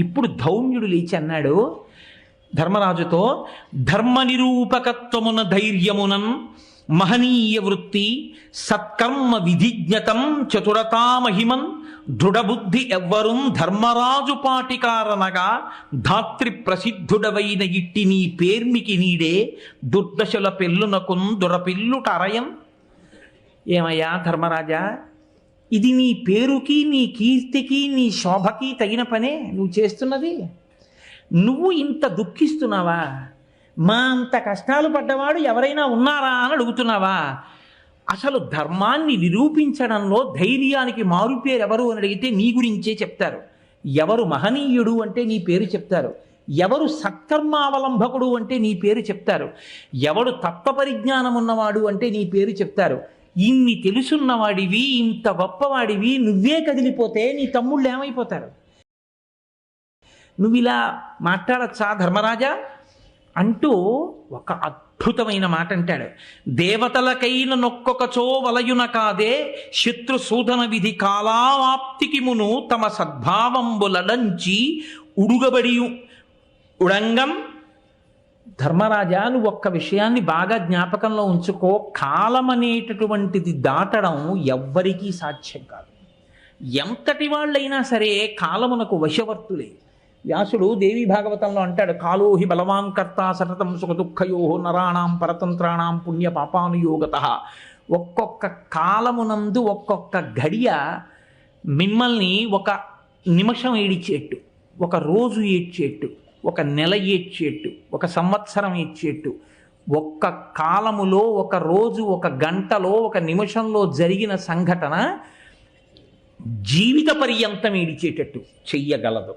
ఇప్పుడు ధౌమ్యుడు లేచి అన్నాడు ధర్మరాజుతో ధర్మ నిరూపకత్వమున ధైర్యమునం మహనీయ వృత్తి సత్కర్మ విధిజ్ఞతం చతురతామహిమం దృఢబుద్ధి ఎవ్వరుం ధర్మరాజు పాటికారనగా ధాత్రి ప్రసిద్ధుడవైన ఇట్టి నీ పేర్మికి నీడే దుర్దశల పెళ్ళునకున్ దురపిల్లుట అరయం ఏమయ్యా ధర్మరాజా? ఇది నీ పేరుకి నీ కీర్తికి నీ శోభకి తగిన పనే నువ్వు చేస్తున్నది. నువ్వు ఇంత దుఃఖిస్తున్నావా? మా అంత కష్టాలు పడ్డవాడు ఎవరైనా ఉన్నారా అని అడుగుతున్నావా? అసలు ధర్మాన్ని నిరూపించడంలో ధైర్యానికి మారుపేరు ఎవరు అని అడిగితే నీ గురించే చెప్తారు. ఎవరు మహనీయుడు అంటే నీ పేరు చెప్తారు. ఎవరు సత్కర్మావలంబకుడు అంటే నీ పేరు చెప్తారు. ఎవడు తత్వ పరిజ్ఞానం ఉన్నవాడు అంటే నీ పేరు చెప్తారు. ఇన్ని తెలుసున్నవాడివి ఇంత గొప్పవాడివి నువ్వే కదిలిపోతే నీ తమ్ముళ్ళు ఏమైపోతారు? నువ్వు ఇలా మాట్లాడచ్చా ధర్మరాజా? అంటూ ఒక అద్భుతమైన మాట అంటాడు దేవతలకైన నొక్కొకచో వలయున కాదే శత్రు సూదన విధి కాలావాప్తికి మును తమ సద్భావంబులడంచి ఉడుగబడి ఉడంగం ధర్మరాజా నువ్వు ఒక్క విషయాన్ని బాగా జ్ఞాపకంలో ఉంచుకో. కాలం అనేటటువంటిది దాటడం ఎవ్వరికీ సాధ్యం కాదు. ఎంతటి వాళ్ళైనా సరే కాలమునకు వశవర్తులే. వ్యాసుడు దేవి భాగవతంలో అంటాడు కాలోహి బలవాన్ కర్త సతతం సుఖ దుఃఖయో నరాణం పరతంత్రాణం పుణ్య పాపానుయోగత. ఒక్కొక్క కాలమునందు ఒక్కొక్క గడియ మిమ్మల్ని ఒక నిమిషం ఏడిచేట్టు ఒక రోజు ఏడ్చేట్టు. ఒక నెల ఏడ్చేట్టు ఒక సంవత్సరం ఏడ్చేట్టు ఒక్క కాలములో ఒక రోజు ఒక గంటలో ఒక నిమిషంలో జరిగిన సంఘటన జీవిత పర్యంతం ఏడిచేటట్టు చెయ్యగలదు.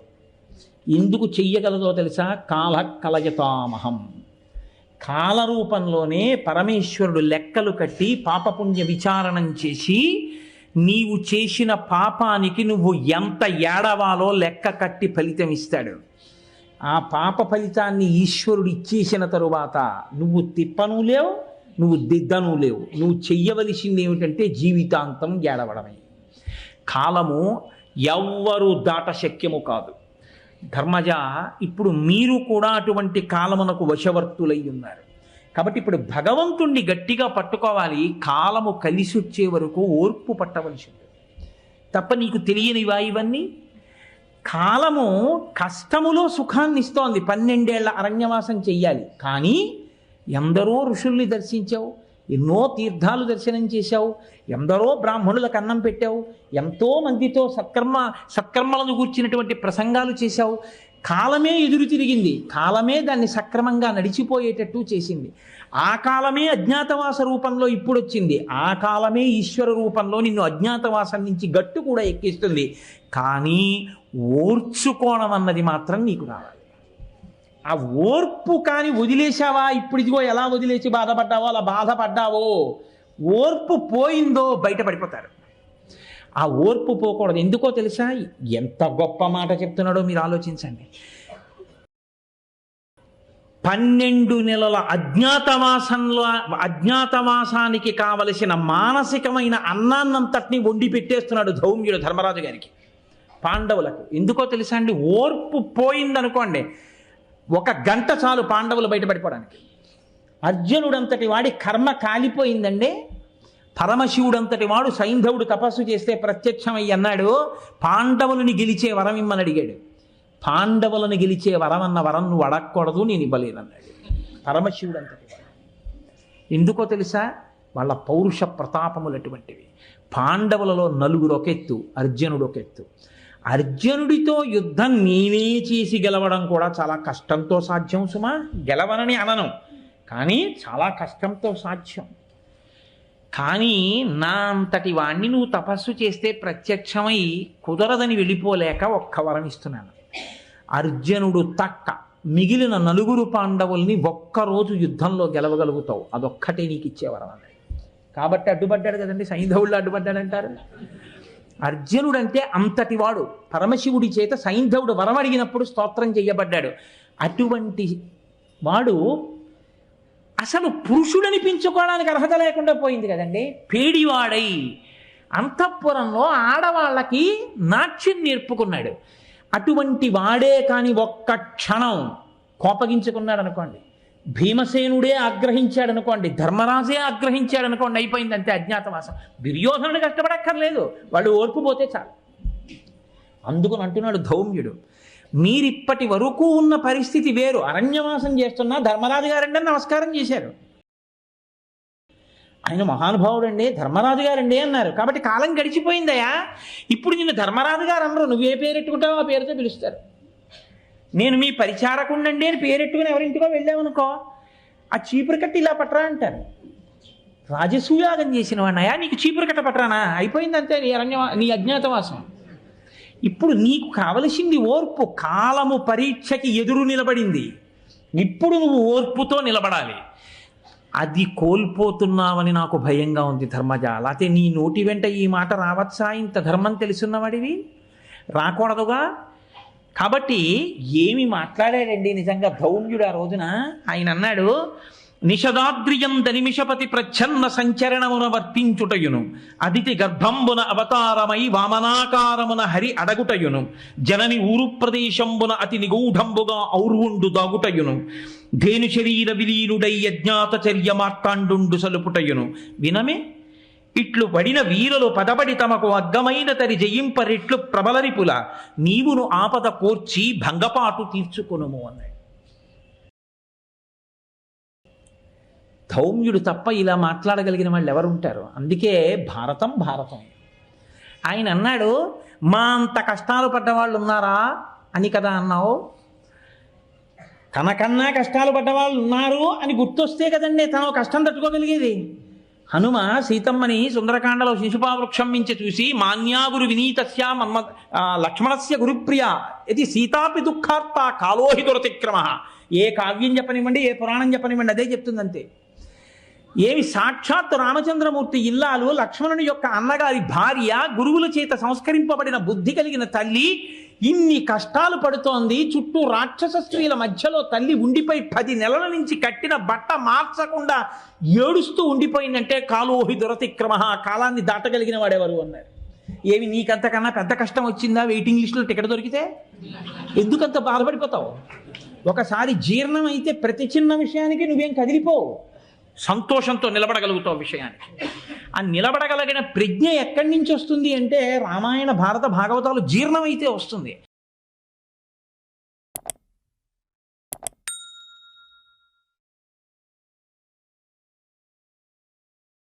ఎందుకు చెయ్యగలదో తెలుసా? కాల కలయతామహం. కాలరూపంలోనే పరమేశ్వరుడు లెక్కలు కట్టి పాపపుణ్య విచారణం చేసి నీవు చేసిన పాపానికి నువ్వు ఎంత ఏడవాలో లెక్క కట్టి ఫలితం ఇస్తాడు ఆ పాప ఫలితాన్ని ఈశ్వరుడు ఇచ్చేసిన తరువాత నువ్వు తిప్పను లేవు నువ్వు దిద్దను లేవు. నువ్వు చెయ్యవలసింది ఏమిటంటే జీవితాంతం ఏడవడమే. కాలము ఎవ్వరు దాట శక్యము కాదు. ధర్మజ ఇప్పుడు మీరు కూడా అటువంటి కాలమునకు వశవర్తులై ఉన్నారు. కాబట్టి ఇప్పుడు భగవంతుణ్ణి గట్టిగా పట్టుకోవాలి కాలము కలిసి వచ్చే వరకు ఓర్పు పట్టవలసింది. తప్ప నీకు తెలియనివా ఇవన్నీ? కాలము కష్టములో సుఖాన్ని ఇస్తోంది. పన్నెండేళ్ళ అరణ్యవాసం చెయ్యాలి. కానీ ఎందరో ఋషుల్ని దర్శించావు ఎన్నో తీర్థాలు దర్శనం చేశావు ఎందరో బ్రాహ్మణులకు అన్నం పెట్టావు ఎంతో మందితో సత్కర్మ సత్కర్మలను కూర్చినటువంటి ప్రసంగాలు చేశావు. కాలమే ఎదురు తిరిగింది. కాలమే దాన్ని సక్రమంగా నడిచిపోయేటట్టు చేసింది. ఆ కాలమే అజ్ఞాతవాస రూపంలో ఇప్పుడు వచ్చింది ఆ కాలమే ఈశ్వర రూపంలో నిన్ను అజ్ఞాతవాసం నుంచి గట్టు కూడా ఎక్కిస్తుంది. కానీ ఓర్చుకోవడం అన్నది మాత్రం నీకు రావాలి. ఆ ఓర్పు కానీ వదిలేశావా? ఇప్పుడు ఇదిగో ఎలా వదిలేసి బాధపడ్డావో అలా బాధపడ్డావో? ఓర్పు పోయిందో బయటపడిపోతారు. ఆ ఓర్పు పోకూడదు. ఎందుకో తెలుసా? ఎంత గొప్ప మాట చెప్తున్నాడో మీరు ఆలోచించండి. పన్నెండు నెలల అజ్ఞాతవాసంలో అజ్ఞాతవాసానికి కావలసిన మానసికమైన అన్నాన్నంతటిని వండి పెట్టేస్తున్నాడు ధౌమ్యుడు ధర్మరాజు గారికి. పాండవులకు. ఎందుకో తెలుసా అండి? ఓర్పు పోయిందనుకోండి ఒక గంట చాలు పాండవులు బయటపడిపోవడానికి. అర్జునుడంతటి వాడి కర్మ కాలిపోయిందండి. పరమశివుడంతటి వాడు సైంధవుడు తపస్సు చేస్తే ప్రత్యక్షమై అన్నాడు పాండవులని గెలిచే వరం ఇమ్మని అడిగాడు. పాండవులను గెలిచే వరం అన్న వరం నువ్వు అడగకూడదు నేను ఇవ్వలేనన్నాడు పరమశివుడు అంతటి ఎందుకో తెలుసా? వాళ్ళ పౌరుష ప్రతాపములు అటువంటివి. పాండవులలో నలుగురు ఒకెత్తు అర్జునుడు ఒకెత్తు అర్జునుడితో యుద్ధం నేనే చేసి గెలవడం కూడా చాలా కష్టంతో సాధ్యం సుమా? గెలవనని అనను. కానీ చాలా కష్టంతో సాధ్యం. కానీ నా అంతటి వాణ్ణి నువ్వు తపస్సు చేస్తే ప్రత్యక్షమై కుదరదని వెళ్ళిపోలేక ఒక్క వరం ఇస్తున్నాను. అర్జునుడు తక్క మిగిలిన నలుగురు పాండవుల్ని ఒక్కరోజు యుద్ధంలో గెలవగలుగుతావు. అదొక్కటే నీకు ఇచ్చేవరం అన్నాడు కాబట్టి అడ్డుపడ్డాడు కదండి సైంధవుళ్ళు అడ్డుపడ్డాడంటారు. అర్జునుడు అంటే అంతటి వాడు. పరమశివుడి చేత సైంధవుడు వరం అడిగినప్పుడు స్తోత్రం చేయబడ్డాడు అటువంటి వాడు అసలు పురుషుడనిపించుకోవడానికి అర్హత లేకుండా పోయింది కదండి. పేడివాడై అంతఃపురంలో ఆడవాళ్ళకి నాట్యం నేర్పుకున్నాడు. అటువంటి వాడే కాని ఒక్క క్షణం కోపగించుకున్నాడు అనుకోండి భీమసేనుడే ఆగ్రహించాడు అనుకోండి ధర్మరాజే ఆగ్రహించాడు అనుకోండి అయిపోయింది అంతే అజ్ఞాతవాసం. దుర్యోధనుడు కష్టపడక్కర్లేదు వాళ్ళు ఓర్పు పోతే చాలు. అందుకని అంటున్నాడు ధౌమ్యుడు మీరిప్పటి వరకు ఉన్న పరిస్థితి వేరు. అరణ్యవాసం చేస్తున్నా ధర్మరాజు గారండి నమస్కారం చేశారు. ఆయన మహానుభావుడండి ధర్మరాజు గారండి అన్నారు. కాబట్టి కాలం గడిచిపోయిందయా ఇప్పుడు నిన్ను ధర్మరాజు గారు అనరు నువ్వు ఏ పేరెట్టుకుంటావో ఆ పేరుతో పిలుస్తారు. నేను మీ పరిచారకుండండి అని పేరెట్టుకుని ఎవరింటికో వెళ్ళామనుకో ఆ చీపురు కట్టి ఇలా పట్టరా అంటారు. రాజసూయాగం చేసిన వాడినయా నీకు చీపురు కట్ట పట్టరానా అయిపోయిందంతే నీ అరణ్య నీ అజ్ఞాతవాసం. ఇప్పుడు నీకు కావలసింది ఓర్పు. కాలము పరీక్షకి ఎదురు నిలబడింది. ఇప్పుడు నువ్వు ఓర్పుతో నిలబడాలి. అది కోల్పోతున్నావని నాకు భయంగా ఉంది ధర్మజ. లేకపోతే నీ నోటి వెంట ఈ మాట రావచ్చా? ఇంత ధర్మం తెలుసున్నవాడివి? రాకూడదుగా? కాబట్టి ఏమి మాట్లాడాడండి నిజంగా ధౌమ్యుడు ఆ రోజున? ఆయన అన్నాడు నిషదాద్రియం దనిమిషపతి ప్రచ్ఛన్న సంచరణమున వర్తించుటయును. అదితి గర్భంబున అవతారమై వామనాకారమున హరి అడగుటయును. జనని ఊరు ప్రదేశంబున అతి నిగూఢంబుగా ఔర్వుండు దాగుటయును. ధేను శరీర విలీనుడై యజ్ఞాత చర్య మార్తాండు సలుపుటయును వినమే ఇట్లు పడిన వీరులు పదబడి తమకు అగ్గమైన తరి జయింపరిట్లు ప్రబలరిపుల నీవును ఆపద కోర్చి భంగపాటు తీర్చుకొనుము అన్నాడు ధౌమ్యుడు తప్ప ఇలా మాట్లాడగలిగిన వాళ్ళు ఎవరుంటారు అందుకే భారతం భారతం ఆయన అన్నాడు మా అంత కష్టాలు పడ్డ వాళ్ళు ఉన్నారా అని కదా అన్నావు తనకన్నా కష్టాలు పడ్డవాళ్ళు ఉన్నారు అని గుర్తొస్తే కదండి తను కష్టం తట్టుకోగలిగేది. హనుమ సీతమ్మని సుందరకాండలో శిశుపావృక్షం మించి చూసి మాన్యాగురు వినీతస్య మన్మ లక్ష్మణస్య గురుప్రియ ఇది సీతాపి దుఃఖార్త కాలోహి దురతిక్రమ. ఏ కావ్యం చెప్పనివ్వండి ఏ పురాణం చెప్పనివ్వండి అదే చెప్తుందంతే. ఏమి సాక్షాత్ రామచంద్రమూర్తి ఇల్లాలు లక్ష్మణుని యొక్క అన్నగారి భార్య గురువుల చేత సంస్కరింపబడిన బుద్ధి కలిగిన తల్లి ఇన్ని కష్టాలు పడుతోంది చుట్టూ రాక్షస స్త్రీల మధ్యలో తల్లి ఉండిపోయి పది నెలల నుంచి కట్టిన బట్ట మార్చకుండా ఏడుస్తూ ఉండిపోయిందంటే కాలోహి దురతిక్రమ. కాలాన్ని దాటగలిగిన వాడెవరు అన్నారు. ఏమి నీకంతకన్నా పెద్ద కష్టం వచ్చిందా వెయిటింగ్ లిస్టులో టికెట్ దొరికితే? ఎందుకంత బాధపడిపోతావు? ఒకసారి జీర్ణం అయితే ప్రతి చిన్న విషయానికి నువ్వేం కదిలిపోవు. సంతోషంతో నిలబడగలుగుతావు విషయానికి. ఆ నిలబడగలిగిన ప్రజ్ఞ ఎక్కడి నుంచి వస్తుంది అంటే రామాయణ భారత భాగవతాలు జీర్ణమైతే వస్తుంది.